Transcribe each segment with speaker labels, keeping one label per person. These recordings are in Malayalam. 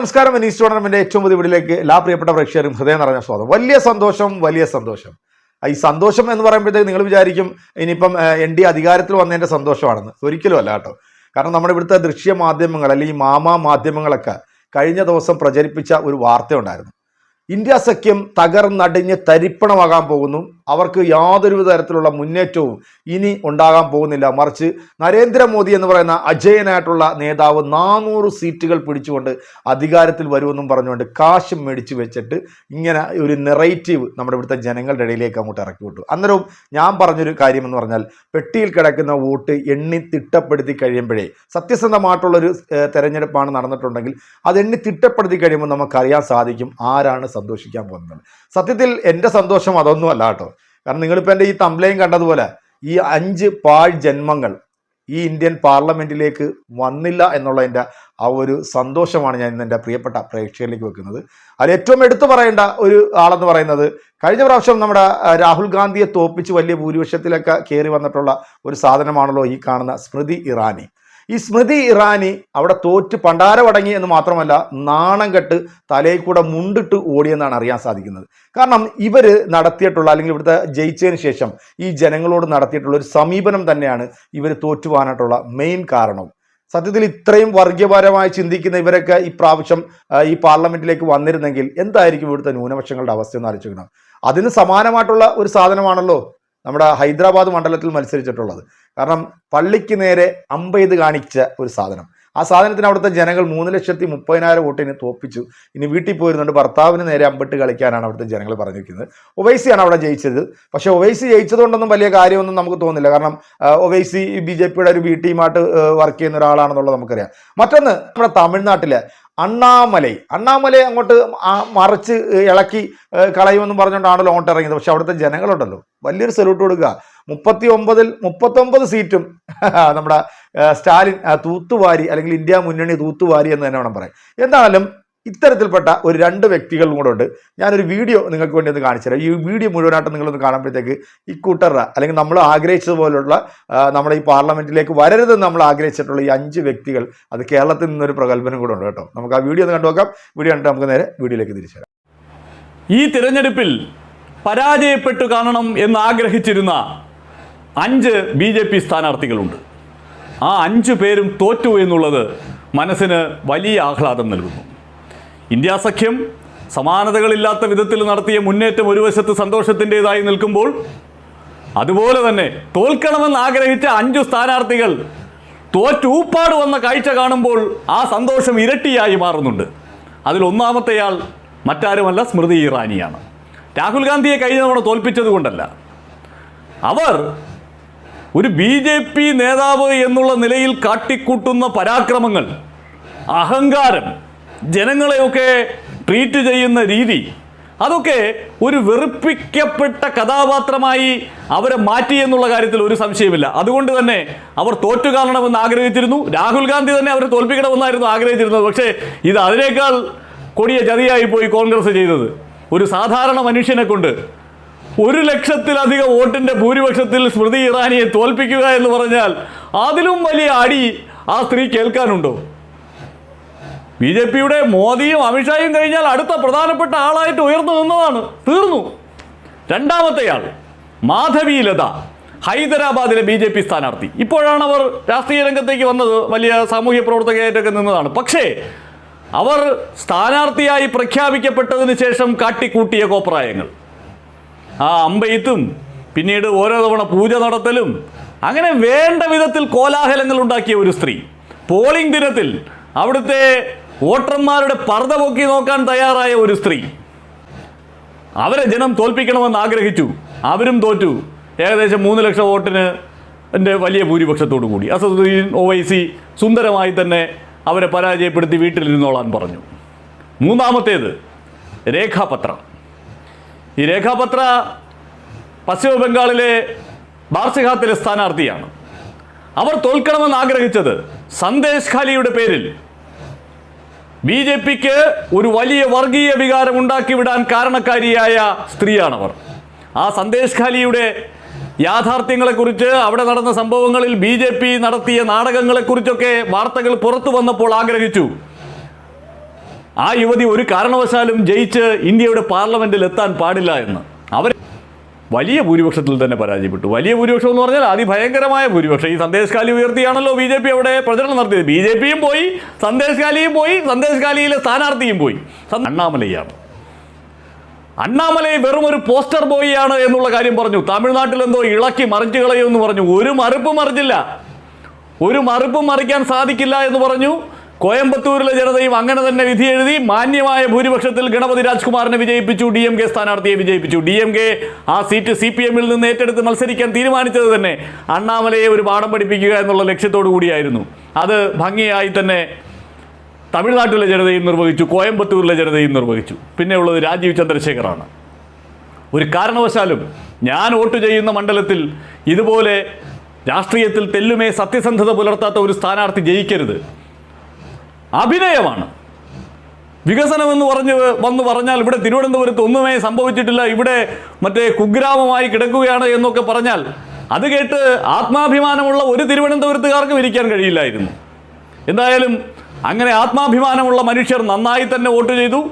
Speaker 1: നമസ്കാരം. വെനീസ് ടൂർണമെന്റ് ഏറ്റവും പുതിയ വീടിലേക്ക് എല്ലാ പ്രിയപ്പെട്ട പ്രേക്ഷകരും ഹൃദയം നിറഞ്ഞ സ്വാഗതം. വലിയ സന്തോഷം വലിയ സന്തോഷം. ഈ സന്തോഷം എന്ന് പറയുമ്പോഴത്തേക്ക് നിങ്ങൾ വിചാരിക്കും ഇനിയിപ്പം എൻ ഡി അധികാരത്തിൽ വന്നതിന്റെ സന്തോഷമാണെന്ന്. ഒരിക്കലും അല്ല കേട്ടോ. കാരണം നമ്മുടെ ഇവിടുത്തെ ദൃശ്യ മാധ്യമങ്ങൾ അല്ലെങ്കിൽ മാമാ മാധ്യമങ്ങളൊക്കെ കഴിഞ്ഞ ദിവസം പ്രചരിപ്പിച്ച ഒരു വാർത്ത ഉണ്ടായിരുന്നു. ഇന്ത്യ സഖ്യം തകർന്നടിഞ്ഞ് തരിപ്പണമാകാൻ പോകുന്നു. അവർക്ക് യാതൊരു തരത്തിലുള്ള മുന്നേറ്റവും ഇനി ഉണ്ടാകാൻ പോകുന്നില്ല. മറിച്ച് നരേന്ദ്രമോദി എന്ന് പറയുന്ന അജയനായിട്ടുള്ള നേതാവ് നാനൂറ് സീറ്റുകൾ പിടിച്ചുകൊണ്ട് അധികാരത്തിൽ വരുമെന്നും പറഞ്ഞുകൊണ്ട് കാശ് മേടിച്ച് വെച്ചിട്ട് ഇങ്ങനെ ഒരു നെറേറ്റീവ് നമ്മുടെ ഇവിടുത്തെ ജനങ്ങളുടെ ഇടയിലേക്ക് അങ്ങോട്ട് ഇറക്കി വിട്ടു. അന്നേരവും ഞാൻ പറഞ്ഞൊരു കാര്യം എന്ന് പറഞ്ഞാൽ പെട്ടിയിൽ കിടക്കുന്ന വോട്ട് എണ്ണി തിട്ടപ്പെടുത്തി കഴിയുമ്പോഴേ സത്യസന്ധമായിട്ടുള്ളൊരു തെരഞ്ഞെടുപ്പാണ് നടന്നിട്ടുണ്ടെങ്കിൽ അത് എണ്ണി തിട്ടപ്പെടുത്തി കഴിയുമ്പോൾ നമുക്കറിയാൻ സാധിക്കും ആരാണ് സന്തോഷിക്കാൻ പോകുന്നത് സത്യത്തിൽ എന്റെ സന്തോഷം അതൊന്നും അല്ല കേട്ടോ. കാരണം നിങ്ങളിപ്പോൾ എന്റെ ഈ തമ്പ്ലയും കണ്ടതുപോലെ ഈ അഞ്ച് പാഴ് ജന്മങ്ങൾ ഈ ഇന്ത്യൻ പാർലമെന്റിലേക്ക് വന്നില്ല എന്നുള്ളതിന്റെ ആ ഒരു സന്തോഷമാണ് ഞാൻ ഇന്ന് എന്റെ പ്രിയപ്പെട്ട പ്രേക്ഷകരിലേക്ക് വെക്കുന്നത്. അതിൽ ഏറ്റവും എടുത്തു പറയേണ്ട ഒരു ആളെന്ന് പറയുന്നത് കഴിഞ്ഞ പ്രാവശ്യം നമ്മുടെ രാഹുൽ ഗാന്ധിയെ തോപ്പിച്ച് വലിയ ഭൂരിപക്ഷത്തിലൊക്കെ കയറി വന്നിട്ടുള്ള ഒരു സാധനമാണല്ലോ ഈ കാണുന്ന സ്മൃതി ഇറാനി. ഈ സ്മൃതി ഇറാനി അവിടെ തോറ്റ് പണ്ടാരമടങ്ങി എന്ന് മാത്രമല്ല നാണം കെട്ട് തലയിൽ കൂടെ മുണ്ടിട്ട് ഓടിയെന്നാണ് അറിയാൻ സാധിക്കുന്നത്. കാരണം ഇവർ നടത്തിയിട്ടുള്ള അല്ലെങ്കിൽ ഇവിടുത്തെ ജയിച്ചതിന് ശേഷം ഈ ജനങ്ങളോട് നടത്തിയിട്ടുള്ള ഒരു സമീപനം തന്നെയാണ് ഇവർ തോറ്റുപോകാനായിട്ടുള്ള മെയിൻ കാരണം. സത്യത്തിൽ ഇത്രയും വർഗീയപരമായി ചിന്തിക്കുന്ന ഇവരൊക്കെ ഈ പ്രാവശ്യം ഈ പാർലമെന്റിലേക്ക് വന്നിരുന്നെങ്കിൽ എന്തായിരിക്കും ഇവിടുത്തെ ന്യൂനപക്ഷങ്ങളുടെ അവസ്ഥ എന്ന് ആലോചിക്കണം അതിന് സമാനമായിട്ടുള്ള ഒരു സാധനമാണല്ലോ നമ്മുടെ ഹൈദരാബാദ് മണ്ഡലത്തിൽ മത്സരിച്ചിട്ടുള്ളത്. കാരണം പള്ളിക്ക് നേരെ അമ്പെയ്ത് കാണിച്ച ഒരു സാധനം. ആ സാധനത്തിന് അവിടുത്തെ ജനങ്ങൾ മൂന്ന് ലക്ഷത്തി മുപ്പതിനായിരം വോട്ടിന് തോപ്പിച്ചു. ഇനി വീട്ടിൽ പോയിരുന്നുണ്ട് ഭർത്താവിന് നേരെ അമ്പിട്ട് കളിക്കാനാണ് അവിടുത്തെ ജനങ്ങൾ പറഞ്ഞിരിക്കുന്നത്. ഒവൈസിയാണ് അവിടെ ജയിച്ചത്. പക്ഷേ ഒവൈസി ജയിച്ചതുകൊണ്ടൊന്നും വലിയ കാര്യമൊന്നും നമുക്ക് തോന്നില്ല കാരണം ഒവൈസി ബി ജെ പിയുടെ ഒരു ബി ടീമായിട്ട് വർക്ക് ചെയ്യുന്ന ഒരാളാണെന്നുള്ളത് നമുക്കറിയാം. മറ്റൊന്ന് നമ്മുടെ തമിഴ്നാട്ടിലെ അണ്ണാമലൈ. അണ്ണാമലൈ അങ്ങോട്ട് മറിച്ച് ഇളക്കി കളയുമെന്നും പറഞ്ഞുകൊണ്ടാണല്ലോ അങ്ങോട്ട് ഇറങ്ങിയത്. പക്ഷെ അവിടുത്തെ ജനങ്ങളുണ്ടല്ലോ. വലിയൊരു സല്യൂട്ട് കൊടുക്കുക. മുപ്പത്തി ഒമ്പതിൽ മുപ്പത്തൊമ്പത് സീറ്റും നമ്മുടെ സ്റ്റാലിൻ തൂത്തുവാരി അല്ലെങ്കിൽ ഇന്ത്യ മുന്നണി തൂത്തുവാരി എന്ന് തന്നെ വേണം പറയാം എന്തായാലും ഇത്തരത്തിൽപ്പെട്ട ഒരു രണ്ട് വ്യക്തികളും കൂടെ ഉണ്ട്. ഞാനൊരു വീഡിയോ നിങ്ങൾക്ക് വേണ്ടി ഒന്ന് കാണിച്ചു തരാം. ഈ വീഡിയോ മുഴുവനായിട്ട് നിങ്ങളൊന്ന് കാണുമ്പോഴത്തേക്ക് ഈ കൂട്ടറ അല്ലെങ്കിൽ നമ്മൾ ആഗ്രഹിച്ചതുപോലുള്ള നമ്മുടെ ഈ പാർലമെന്റിലേക്ക് വരരുതെന്ന് നമ്മൾ ആഗ്രഹിച്ചിട്ടുള്ള ഈ അഞ്ച് വ്യക്തികൾ അത് കേരളത്തിൽ നിന്നൊരു പ്രഗത്ഭനും കൂടെ ഉണ്ട് കേട്ടോ. നമുക്ക് ആ വീഡിയോ ഒന്ന് കണ്ടു നോക്കാം. വീഡിയോ കണ്ടിട്ട് നമുക്ക് നേരെ വീഡിയോയിലേക്ക് തിരിച്ചു വരാം.
Speaker 2: ഈ തിരഞ്ഞെടുപ്പിൽ പരാജയപ്പെട്ടു കാണണം എന്ന് ആഗ്രഹിച്ചിരുന്ന അഞ്ച് ബി ജെ പി സ്ഥാനാർത്ഥികളുണ്ട്. ആ അഞ്ച് പേരും തോറ്റു എന്നുള്ളത് മനസ്സിന് വലിയ ആഹ്ലാദം നൽകുന്നു. ഇന്ത്യ സഖ്യം സമാനതകളില്ലാത്ത വിധത്തിൽ നടത്തിയ മുന്നേറ്റം ഒരു വശത്ത് സന്തോഷത്തിന്റെതായി നിൽക്കുമ്പോൾ അതുപോലെ തന്നെ തോൽക്കണമെന്ന് ആഗ്രഹിച്ച അഞ്ചു സ്ഥാനാർത്ഥികൾ തോറ്റൂപ്പാട് വന്ന കാഴ്ച കാണുമ്പോൾ ആ സന്തോഷം ഇരട്ടിയായി മാറുന്നുണ്ട്. അതിൽ ഒന്നാമത്തെയാൾ മറ്റാരുമല്ല സ്മൃതി ഇറാനിയാണ്. രാഹുൽ ഗാന്ധിയെ കഴിഞ്ഞ തവണ തോൽപ്പിച്ചത് കൊണ്ടല്ല. അവർ ഒരു ബി ജെ പി നേതാവ് എന്നുള്ള നിലയിൽ കാട്ടിക്കൂട്ടുന്ന പരാക്രമങ്ങൾ അഹങ്കാരം ജനങ്ങളെയൊക്കെ ട്രീറ്റ് ചെയ്യുന്ന രീതി അതൊക്കെ ഒരു വെറുപ്പിക്കപ്പെട്ട കഥാപാത്രമായി അവരെ മാറ്റി എന്നുള്ള കാര്യത്തിൽ ഒരു സംശയമില്ല അതുകൊണ്ട് തന്നെ അവർ തോറ്റു കാണണമെന്ന് ആഗ്രഹിച്ചിരുന്നു. രാഹുൽ ഗാന്ധി തന്നെ അവരെ തോൽപ്പിക്കണമെന്നായിരുന്നു ആഗ്രഹിച്ചിരുന്നത്. പക്ഷേ ഇത് അതിനേക്കാൾ കൊടിയ ചതിയായി പോയി കോൺഗ്രസ് ചെയ്തത്. ഒരു സാധാരണ മനുഷ്യനെ കൊണ്ട് ഒരു ലക്ഷത്തിലധികം വോട്ടിന്റെ ഭൂരിപക്ഷത്തിൽ സ്മൃതി ഇറാനിയെ തോൽപ്പിക്കുക എന്ന് പറഞ്ഞാൽ അതിലും വലിയ അടി ആ സ്ത്രീ കേൾക്കാനുണ്ടോ? ബി ജെ പിയുടെ മോദിയും അമിത്ഷായും കഴിഞ്ഞാൽ അടുത്ത പ്രധാനപ്പെട്ട ആളായിട്ട് ഉയർന്നു നിന്നതാണ്. തീർന്നു. രണ്ടാമത്തെയാൾ മാധവി ലത ഹൈദരാബാദിലെ ബി ജെ പി സ്ഥാനാർത്ഥി. ഇപ്പോഴാണ് അവർ രാഷ്ട്രീയ രംഗത്തേക്ക് വന്നത്. വലിയ സാമൂഹ്യ പ്രവർത്തകയായിട്ടൊക്കെ നിന്നതാണ്. പക്ഷേ അവർ സ്ഥാനാർത്ഥിയായി പ്രഖ്യാപിക്കപ്പെട്ടതിന് ശേഷം കാട്ടിക്കൂട്ടിയ കോപ്രായങ്ങൾ ആ അമ്പെയ്ത്തും പിന്നീട് ഓരോ തവണ പൂജ നടത്തലും അങ്ങനെ വേണ്ട വിധത്തിൽ കോലാഹലങ്ങൾ ഉണ്ടാക്കിയ ഒരു സ്ത്രീ. പോളിംഗ് ദിനത്തിൽ അവിടുത്തെ വോട്ടർമാരുടെ പർദ്ദ പൊക്കി നോക്കാൻ തയ്യാറായ ഒരു സ്ത്രീ. അവരെ ജനം തോൽപ്പിക്കണമെന്ന് ആഗ്രഹിച്ചു. അവരും തോറ്റു. ഏകദേശം മൂന്ന് ലക്ഷം വോട്ടിന് എന്റെ വലിയ ഭൂരിപക്ഷത്തോടു കൂടി. അസദുദ്ദീൻ ഒവൈസി സുന്ദരമായി തന്നെ അവരെ പരാജയപ്പെടുത്തി വീട്ടിലിരുന്നോളാൻ പറഞ്ഞു. മൂന്നാമത്തേത് രേഖാപത്ര. ഈ രേഖാപത്ര പശ്ചിമ ബംഗാളിലെ ബാർസിഹാത്തിലെ സ്ഥാനാർത്ഥിയാണ്. അവർ തോൽക്കണമെന്ന് ആഗ്രഹിച്ചത് സന്ദേശ് ഖാലിയുടെ പേരിൽ. ബി ജെ പിക്ക് ഒരു വലിയ വർഗീയ വികാരം ഉണ്ടാക്കി വിടാൻ കാരണക്കാരിയായ സ്ത്രീയാണവർ. ആ സന്ദേശ് ഖാലിയുടെ യാഥാർത്ഥ്യങ്ങളെക്കുറിച്ച് അവിടെ നടന്ന സംഭവങ്ങളിൽ ബി ജെ പി നടത്തിയ നാടകങ്ങളെക്കുറിച്ചൊക്കെ വാർത്തകൾ പുറത്തു വന്നപ്പോൾ ആഗ്രഹിച്ചു. ആ യുവതി ഒരു കാരണവശാലും ജയിച്ച് ഇന്ത്യയുടെ പാർലമെന്റിൽ എത്താൻ പാടില്ല എന്ന്. അവർ വലിയ ഭൂരിപക്ഷത്തിൽ തന്നെ പരാജയപ്പെട്ടു. വലിയ ഭൂരിപക്ഷം എന്ന് പറഞ്ഞാൽ അതിഭയങ്കരമായ ഭൂരിപക്ഷം. ഈ സന്ദേശ് കാലി ഉയർത്തിയാണല്ലോ ബി ജെ പി അവിടെ പ്രചരണം നടത്തിയത്. ബി ജെ പിയും പോയി സന്ദേശ് കാലിയും പോയി സന്ദേശകാലിയിലെ സ്ഥാനാർത്ഥിയും പോയി. അണ്ണാമലയാണ്. അണ്ണാമലൈ വെറും ഒരു പോസ്റ്റർ ബോയിയാണ് എന്നുള്ള കാര്യം പറഞ്ഞു. തമിഴ്നാട്ടിൽ എന്തോ ഇളക്കി മറിച്ചു കളയുമെന്ന് പറഞ്ഞു. ഒരു മറുപ്പും മറിച്ചില്ല. ഒരു മറുപ്പും മറിക്കാൻ സാധിക്കില്ല എന്ന് പറഞ്ഞു. കോയമ്പത്തൂരിലെ ജനതയും അങ്ങനെ തന്നെ വിധി എഴുതി മാന്യമായ ഭൂരിപക്ഷത്തിൽ ഗണപതി രാജ്കുമാറിനെ വിജയിപ്പിച്ചു ഡി എം കെ സ്ഥാനാർത്ഥിയെ വിജയിപ്പിച്ചു. ഡി എം കെ ആ സീറ്റ് സി പി എമ്മിൽ നിന്ന് ഏറ്റെടുത്ത് മത്സരിക്കാൻ തീരുമാനിച്ചത് തന്നെ അണ്ണാമലയെ ഒരു പാഠം പഠിപ്പിക്കുക എന്നുള്ള ലക്ഷ്യത്തോടു കൂടിയായിരുന്നു. അത് ഭംഗിയായി തന്നെ തമിഴ്നാട്ടിലെ ജനതയും നിർവഹിച്ചു കോയമ്പത്തൂരിലെ ജനതയും നിർവഹിച്ചു. പിന്നെ ഉള്ളത് രാജീവ് ചന്ദ്രശേഖറാണ്. ഒരു കാരണവശാലും ഞാൻ വോട്ട് ചെയ്യുന്ന മണ്ഡലത്തിൽ ഇതുപോലെ രാഷ്ട്രീയത്തിൽ തെല്ലുമേ സത്യസന്ധത പുലർത്താത്ത ഒരു സ്ഥാനാർത്ഥി ജയിക്കരുത്. അഭിനയമാണ്. വികസനം എന്ന് പറഞ്ഞ് വന്ന് പറഞ്ഞാൽ ഇവിടെ തിരുവനന്തപുരത്ത് ഒന്നുമേ സംഭവിച്ചിട്ടില്ല. ഇവിടെ മറ്റേ കുഗ്രാമമായി കിടക്കുകയാണ് എന്നൊക്കെ പറഞ്ഞാൽ അത് കേട്ട് ആത്മാഭിമാനമുള്ള ഒരു തിരുവനന്തപുരത്തുകാർക്കും ഇരിക്കാൻ കഴിയില്ലായിരുന്നു. എന്തായാലും അങ്ങനെ ആത്മാഭിമാനമുള്ള മനുഷ്യർ നന്നായി തന്നെ വോട്ട് ചെയ്തു.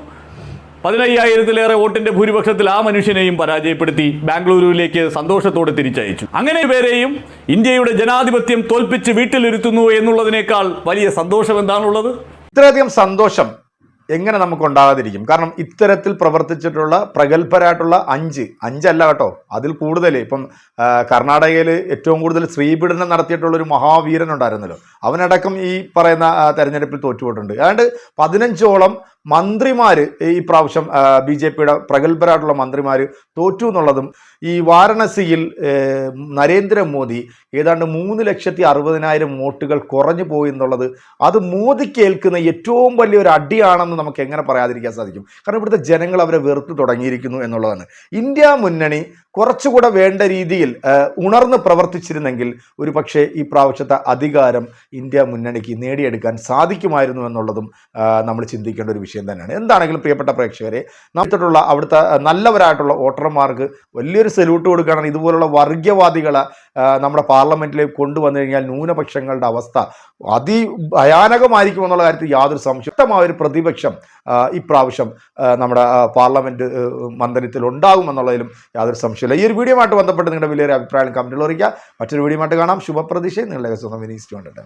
Speaker 2: പതിനയ്യായിരത്തിലേറെ വോട്ടിന്റെ ഭൂരിപക്ഷത്തിൽ ആ മനുഷ്യനെയും പരാജയപ്പെടുത്തി ബാംഗ്ലൂരുവിലേക്ക് സന്തോഷത്തോടെ തിരിച്ചയച്ചു. അങ്ങനെ പേരെയും ഇന്ത്യയുടെ ജനാധിപത്യം തോൽപ്പിച്ച് വീട്ടിലിരുത്തുന്നു എന്നുള്ളതിനേക്കാൾ വലിയ സന്തോഷം എന്താണുള്ളത്?
Speaker 1: ഇത്രയധികം സന്തോഷം എങ്ങനെ നമുക്ക് ഉണ്ടാകാതിരിക്കും കാരണം ഇത്തരത്തിൽ പ്രവർത്തിച്ചിട്ടുള്ള പ്രഗത്ഭരായിട്ടുള്ള അഞ്ച് അഞ്ചല്ല കേട്ടോ അതിൽ കൂടുതൽ. ഇപ്പം കർണാടകയിൽ ഏറ്റവും കൂടുതൽ സ്ത്രീപീഡനം നടത്തിയിട്ടുള്ള ഒരു മഹാവീരൻ ഉണ്ടായിരുന്നല്ലോ. അവനടക്കം ഈ പറയുന്ന തെരഞ്ഞെടുപ്പിൽ തോറ്റുപോയിട്ടുണ്ട്. ഏതാണ്ട് പതിനഞ്ചോളം മന്ത്രിമാർ ഈ പ്രാവശ്യം ബി ജെ പിയുടെ പ്രഗത്ഭരായിട്ടുള്ള മന്ത്രിമാർ തോറ്റു എന്നുള്ളതും ഈ വാരണസിയിൽ നരേന്ദ്രമോദി ഏതാണ്ട് മൂന്ന് ലക്ഷത്തി അറുപതിനായിരം വോട്ടുകൾ കുറഞ്ഞു പോയി എന്നുള്ളത് അത് മോദിക്ക് ഏൽക്കുന്ന ഏറ്റവും വലിയൊരു അടിയാണെന്ന് നമുക്ക് എങ്ങനെ പറയാതിരിക്കാൻ സാധിക്കും? കാരണം ഇവിടുത്തെ ജനങ്ങൾ അവരെ വെറുത്ത് തുടങ്ങിയിരിക്കുന്നു എന്നുള്ളതാണ്. ഇന്ത്യ മുന്നണി കുറച്ചുകൂടെ വേണ്ട രീതിയിൽ ഉണർന്ന് പ്രവർത്തിച്ചിരുന്നെങ്കിൽ ഒരു പക്ഷേ ഈ പ്രാവശ്യത്തെ അധികാരം ഇന്ത്യ മുന്നണിക്ക് നേടിയെടുക്കാൻ സാധിക്കുമായിരുന്നു എന്നുള്ളതും നമ്മൾ ചിന്തിക്കേണ്ട ഒരു വിഷയം തന്നെയാണ്. എന്താണെങ്കിലും പ്രിയപ്പെട്ട പ്രേക്ഷകരെ നമുക്കുള്ള അവിടുത്തെ നല്ലവരായിട്ടുള്ള വോട്ടർമാർക്ക് വലിയൊരു സല്യൂട്ട് കൊടുക്കുകയാണ് ഇതുപോലുള്ള വർഗീയവാദികളെ നമ്മുടെ പാർലമെന്റിലേക്ക് കൊണ്ടുവന്നു കഴിഞ്ഞാൽ ന്യൂനപക്ഷങ്ങളുടെ അവസ്ഥ അതി ഭയാനകമായിരിക്കും എന്നുള്ള കാര്യത്തിൽ യാതൊരു സംശക്തമായ ഒരു പ്രതിപക്ഷം ഇപ്രാവശ്യം നമ്മുടെ പാർലമെന്റ് മന്ദിരത്തിൽ ഉണ്ടാകുമെന്നുള്ളതിലും യാതൊരു സംശയമില്ല ഈ ഒരു വീഡിയോയുമായിട്ട് ബന്ധപ്പെട്ട് നിങ്ങളുടെ വലിയൊരു അഭിപ്രായം കമന്റിൽ അറിയിക്കുക. മറ്റൊരു വീഡിയോയുമായിട്ട് കാണാം. ശുഭപ്രതീക്ഷയും നിങ്ങളുടെ സ്വന്തം വിനീസ്റ്റ് കണ്ടിട്ട്